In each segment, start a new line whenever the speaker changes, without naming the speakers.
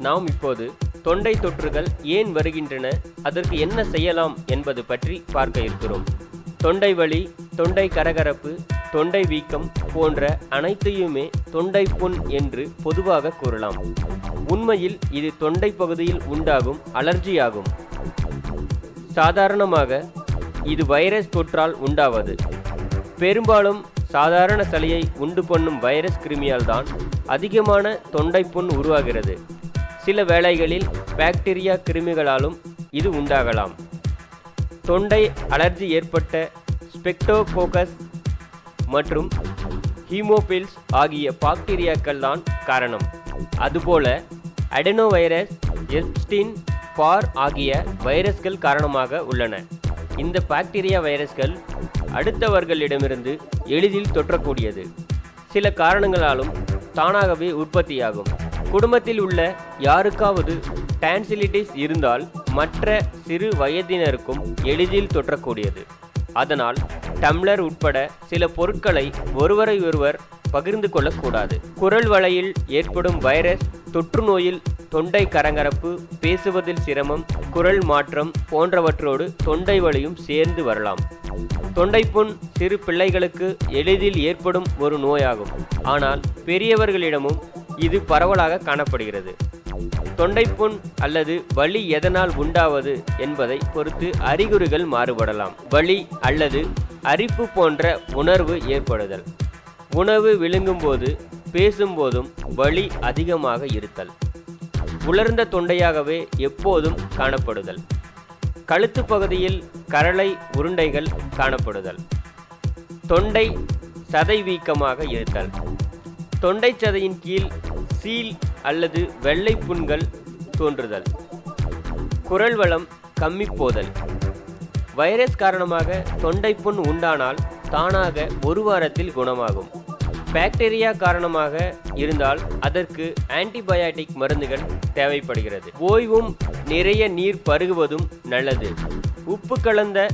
நாம் இப்போது தொண்டை தொற்றுகள் ஏன் வருகின்றன அதற்கு என்ன செய்யலாம் என்பது பற்றி பார்க்க இருக்கிறோம். தொண்டை வலி தொண்டை கரகரப்பு தொண்டை வீக்கம் போன்ற அனைத்தையுமே தொண்டை புண் என்று பொதுவாக கூறலாம். உண்மையில் இது தொண்டை பகுதியில் உண்டாகும் அலர்ஜியாகும். சாதாரணமாக இது வைரஸ் தொற்றால் உண்டாவது. பெரும்பாலும் சாதாரண சளியை உண்டு பண்ணும் வைரஸ் கிருமியால் தான் அதிகமான தொண்டைப்புண் உருவாகிறது. சில வேளைகளில் பாக்டீரியா கிருமிகளாலும் இது உண்டாகலாம். தொண்டை அலர்ஜி ஏற்பட்ட ஸ்பெக்டோகோகஸ் மற்றும் ஹீமோபில்ஸ் ஆகிய பாக்டீரியாக்கள் தான் காரணம். அதுபோல அடெனோவைரஸ் எப்ஸ்டின் பார் ஆகிய வைரஸ்கள் காரணமாக உள்ளன. இந்த பாக்டீரியா வைரஸ்கள் அடுத்தவர்களிடமிருந்து எளிதில் தொற்றக்கூடியது. சில காரணங்களாலும் தானாகவே உற்பத்தியாகும். குடும்பத்தில் உள்ள யாருக்காவது டான்சிலிட்டிஸ் இருந்தால் மற்ற சிறு வயதினருக்கும் எளிதில் தொற்றக்கூடியது அதனால் டம்ளர் உட்பட சில பொருட்களை ஒருவரை ஒருவர் பகிர்ந்து கொள்ளக்கூடாது. குரல் வலையில் ஏற்படும் வைரஸ் தொற்று நோயில் தொண்டை கரங்கரப்பு பேசுவதில் சிரமம் குரல் மாற்றம் போன்றவற்றோடு தொண்டை வலியும் சேர்ந்து வரலாம். தொண்டைப்புண் சிறு பிள்ளைகளுக்கு எளிதில் ஏற்படும் ஒரு நோயாகும். ஆனால் பெரியவர்களிடமும் இது பரவலாக காணப்படுகிறது. தொண்டைப்புண் அல்லது வலி எதனால் உண்டாவது என்பதை பொறுத்து அறிகுறிகள் மாறுபடலாம். வலி அல்லது அரிப்பு போன்ற உணர்வு ஏற்படுதல். உணவு விழுங்கும்போது பேசும்போதும் வலி அதிகமாக இருத்தல். உலர்ந்த தொண்டையாகவே எப்போதும் காணப்படுதல். கழுத்து பகுதியில் கரளை உருண்டைகள் காணப்படுதல். தொண்டை சதை வீக்கமாக இருத்தல். தொண்டை சதையின் கீழ் சீல் அல்லது வெள்ளை புண்கள் தோன்றுதல். குரல் வளம் கம்மி போதல். வைரஸ் காரணமாக தொண்டை புண் உண்டானால் தானாக ஒரு வாரத்தில் குணமாகும். பாக்டீரியா காரணமாக இருந்தால் அதற்கு ஆன்டிபயாட்டிக் மருந்துகள் தேவைப்படுகிறது. ஓய்வும் நிறைய நீர் பருகுவதும் நல்லது. உப்பு கலந்த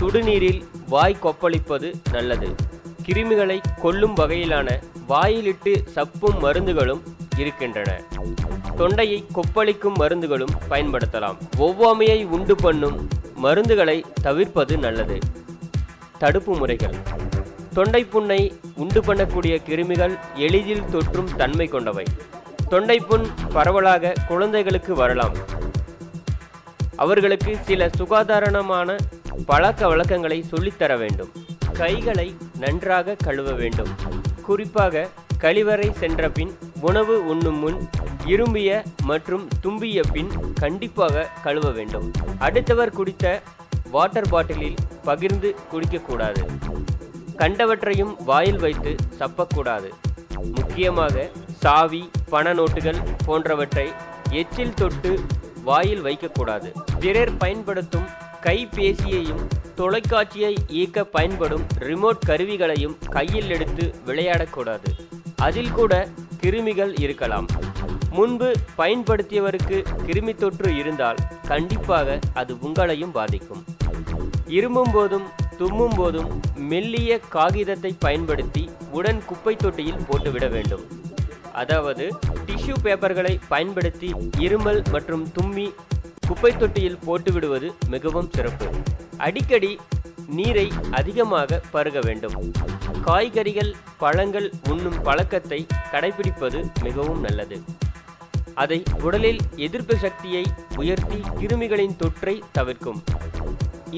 சுடுநீரில் வாய் கொப்பளிப்பது நல்லது. கிருமிகளை கொல்லும் வகையிலான வாயிலிட்டு சப்பும் மருந்துகளும் இருக்கின்றன. தொண்டையை கொப்பளிக்கும் மருந்துகளும் பயன்படுத்தலாம். ஒவ்வாமையை உண்டு பண்ணும் மருந்துகளை தவிர்ப்பது நல்லது. தடுப்பு முறைகள். தொண்டை புண்ணை உண்டு பண்ணக்கூடிய கிருமிகள் எளிதில் தொற்றும் தன்மை கொண்டவை. தொண்டைப்புண் பரவலாக குழந்தைகளுக்கு வரலாம். அவர்களுக்கு சில சுகாதாரணமான பழக்க வழக்கங்களை சொல்லித்தர வேண்டும். கைகளை நன்றாக கழுவ வேண்டும். குறிப்பாக கழிவறை சென்றபின் உணவு உண்ணும் முன் இரும்பிய மற்றும் தும்பிய பின் கண்டிப்பாக கழுவ வேண்டும். அடுத்தவர் குடித்த வாட்டர் பாட்டிலில் பகிர்ந்து குடிக்கக்கூடாது. கண்டவற்றையும் வாயில் வைத்து சப்பக்கூடாது. முக்கியமாக சாவி பண நோட்டுகள் போன்றவற்றை எச்சில் தொட்டு வாயில் வைக்கக்கூடாது. பிறர் பயன்படுத்தும் கைபேசியையும் தொலைக்காட்சியை இயக்க பயன்படும் ரிமோட் கருவிகளையும் கையில் எடுத்து விளையாடக்கூடாது. அதில் கூட கிருமிகள் இருக்கலாம். முன்பு பயன்படுத்தியவருக்கு கிருமி தொற்று இருந்தால் கண்டிப்பாக அது உங்களையும் பாதிக்கும். இருமும் போதும் தும்மும் போதும் மெல்லிய காகிதத்தை பயன்படுத்தி உடன் குப்பை தொட்டியில் போட்டுவிட வேண்டும். அதாவது டிஷ்யூ பேப்பர்களை பயன்படுத்தி இருமல் மற்றும் தும்மி குப்பை தொட்டியில் போட்டு விடுவது மிகவும் சிறப்பு. அடிக்கடி நீரை அதிகமாக பருக வேண்டும். காய்கறிகள் பழங்கள் உண்ணும் பழக்கத்தை கடைபிடிப்பது மிகவும் நல்லது. அதை உடலில் எதிர்ப்பு சக்தியை உயர்த்தி கிருமிகளின் தொற்றை தவிர்க்கும்.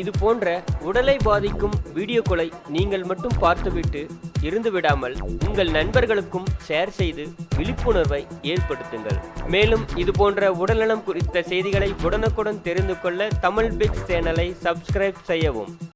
இது போன்ற உடலை பாதிக்கும் வீடியோக்களை நீங்கள் மட்டும் பார்த்துவிட்டு இருந்து விடாமல் உங்கள் நண்பர்களுக்கும் ஷேர் செய்து விழிப்புணர்வை ஏற்படுத்துங்கள். மேலும் இது போன்ற உடல்நலம் குறித்த செய்திகளை உடனுக்குடன் தெரிந்து கொள்ள தமிழ் பிக்ஸ் சேனலை சப்ஸ்கிரைப் செய்யவும்.